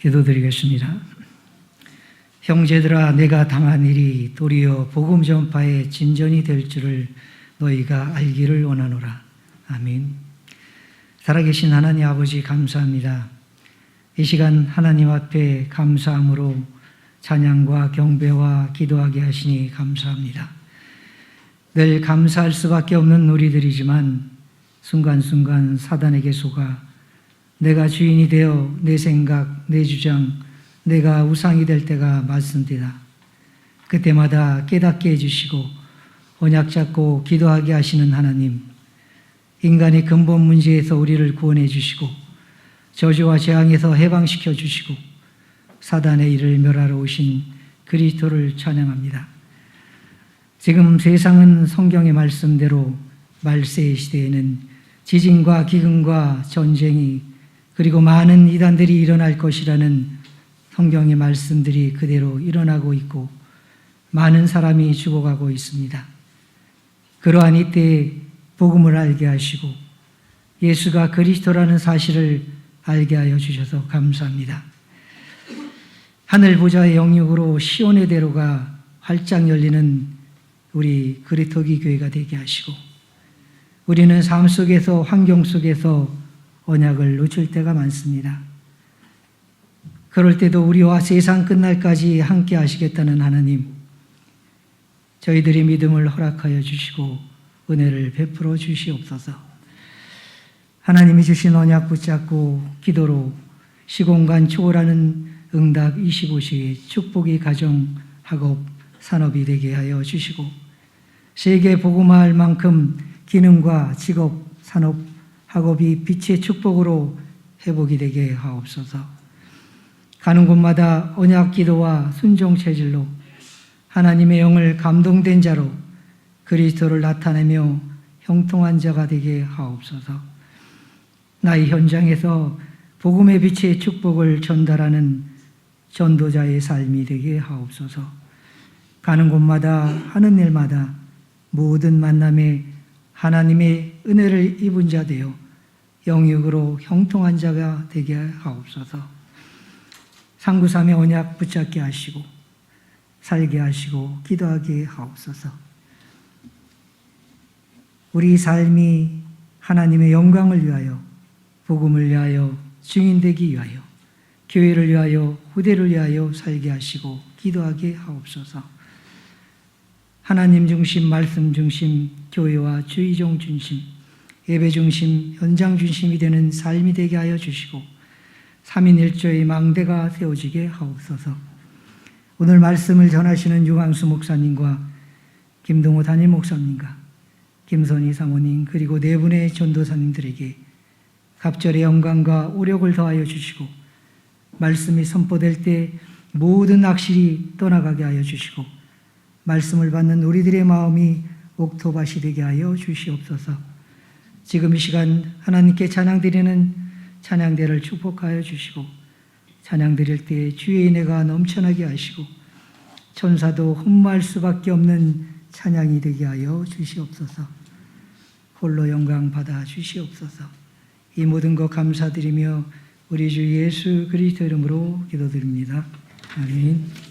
기도드리겠습니다. 형제들아 내가 당한 일이 도리어 복음 전파의 진전이 될 줄을 너희가 알기를 원하노라. 아멘. 살아계신 하나님 아버지 감사합니다. 이 시간 하나님 앞에 감사함으로 찬양과 경배와 기도하게 하시니 감사합니다. 늘 감사할 수밖에 없는 우리들이지만 순간순간 사단에게 속아 내가 주인이 되어 내 생각, 내 주장, 내가 우상이 될 때가 많습니다. 그때마다 깨닫게 해주시고 언약 잡고 기도하게 하시는 하나님, 인간의 근본 문제에서 우리를 구원해 주시고 저주와 재앙에서 해방시켜 주시고 사단의 일을 멸하러 오신 그리스도를 찬양합니다. 지금 세상은 성경의 말씀대로 말세의 시대에는 지진과 기근과 전쟁이 그리고 많은 이단들이 일어날 것이라는 성경의 말씀들이 그대로 일어나고 있고 많은 사람이 죽어가고 있습니다. 그러한 이때에 복음을 알게 하시고 예수가 그리스도라는 사실을 알게 하여 주셔서 감사합니다. 하늘 보좌의 영육으로 시온의 대로가 활짝 열리는 우리 그리토기 교회가 되게 하시고 우리는 삶 속에서 환경 속에서 언약을 놓칠 때가 많습니다. 그럴 때도 우리와 세상 끝날까지 함께 하시겠다는 하나님, 저희들의 믿음을 허락하여 주시고 은혜를 베풀어 주시옵소서. 하나님이 주신 언약 붙잡고 기도로 시공간 초월하는 응답 25시의 축복이 가정, 학업, 산업이 되게 하여 주시고 세계 복음화할 만큼 기능과 직업, 산업, 학업이 빛의 축복으로 회복이 되게 하옵소서. 가는 곳마다 언약 기도와 순종 체질로 하나님의 영을 감동된 자로 그리스도를 나타내며 형통한 자가 되게 하옵소서. 나의 현장에서 복음의 빛의 축복을 전달하는 전도자의 삶이 되게 하옵소서. 가는 곳마다 하는 일마다 모든 만남에 하나님의 은혜를 입은 자 되어 영육으로 형통한 자가 되게 하옵소서. 상구삼의 언약 붙잡게 하시고 살게 하시고 기도하게 하옵소서. 우리 삶이 하나님의 영광을 위하여 복음을 위하여 증인되기 위하여 교회를 위하여 후대를 위하여 살게 하시고 기도하게 하옵소서. 하나님 중심, 말씀 중심, 교회와 주의종 중심, 예배 중심, 현장 중심이 되는 삶이 되게 하여 주시고 3인 1조의 망대가 세워지게 하옵소서. 오늘 말씀을 전하시는 유광수 목사님과 김동호 담임 목사님과 김선희 사모님 그리고 네 분의 전도사님들에게 갑절의 영광과 오력을 더하여 주시고 말씀이 선포될 때 모든 악실이 떠나가게 하여 주시고 말씀을 받는 우리들의 마음이 옥토밭이 되게 하여 주시옵소서. 지금 이 시간 하나님께 찬양 드리는 찬양대를 축복하여 주시고 찬양 드릴 때 주의 은혜가 넘쳐나게 하시고 천사도 흠모할 수밖에 없는 찬양이 되게 하여 주시옵소서. 홀로 영광 받아 주시옵소서. 이 모든 것 감사드리며 우리 주 예수 그리스도 이름으로 기도드립니다. 아멘.